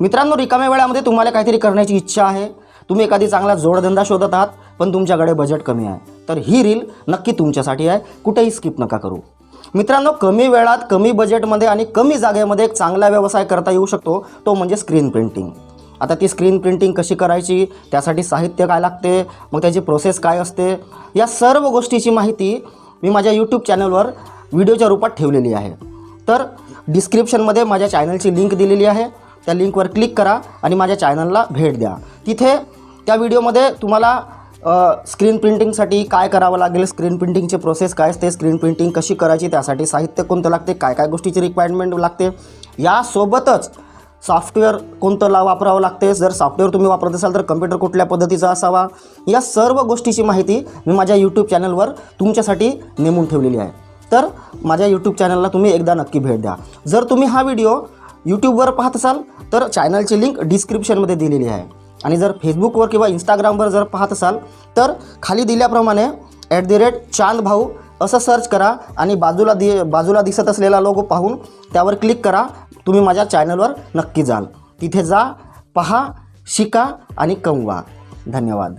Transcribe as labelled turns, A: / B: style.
A: मित्रांनो रिकाम्या वेळामध्ये तुम्हाला काहीतरी करण्याची इच्छा आहे. तुम्ही एखादी चांगला जोडधंदा शोधत आहात पण तुमच्याकडे बजेट कमी आहे. तर ही रील नक्की तुमच्यासाठी आहे. कुठेही स्किप नका करू. मित्रांनो कमी वेळात कमी बजेटमध्ये आणि कमी जागेमध्ये एक चांगला व्यवसाय करता येऊ शकतो. तो म्हणजे स्क्रीन प्रिंटिंग आता ती स्क्रीन प्रिंटिंग कशी करायची? त्यासाठी साहित्य काय लागते? मग त्याची प्रोसेस काय असते? या सर्व गोष्टीची माहिती मी माझ्या यूट्यूब चॅनलवर व्हिडिओच्या रूपात ठेवलेली आहे. तर डिस्क्रिप्शनमध्ये माझ्या चॅनलची लिंक दिलेली आहे. त्या लिंकवर क्लिक करा आणि माझ्या चॅनलला भेट द्या. तिथे त्या व्हिडिओमध्ये तुम्हाला स्क्रीन प्रिंटिंगसाठी काय करावं लागेल स्क्रीन प्रिंटिंगचे प्रोसेस काय असते स्क्रीन प्रिंटिंग कशी करायची त्यासाठी साहित्य कोणतं लागते काय काय गोष्टीची रिक्वायरमेंट लागते. यासोबतच सॉफ्टवेअर कोणतं ला वापरावं लागते जर सॉफ्टवेअर तुम्ही वापरत असाल तर कम्प्युटर कुठल्या पद्धतीचा असावा या सर्व गोष्टीची माहिती मी माझ्या यूट्यूब चॅनलवर तुमच्यासाठी नेमून ठेवलेली आहे. तर माझ्या यूट्यूब चॅनलला तुम्ही एकदा नक्की भेट द्या. जर तुम्ही हा व्हिडिओ यूट्यूबवर पाहत असाल तर चॅनलची लिंक डिस्क्रिप्शनमध्ये दिलेली आहे. आणि जर फेसबुकवर किंवा इंस्टाग्रामवर जर पाहत असाल तर खाली दिल्याप्रमाणे ॲट दी रेट चांद भाऊ असं सर्च करा आणि बाजूला दि बाजूला दिसत असलेला लोगो पाहून त्यावर क्लिक करा. तुम्ही माझ्या चॅनलवर नक्की जाल. तिथे जा पहा शिका आणि कमवा. धन्यवाद.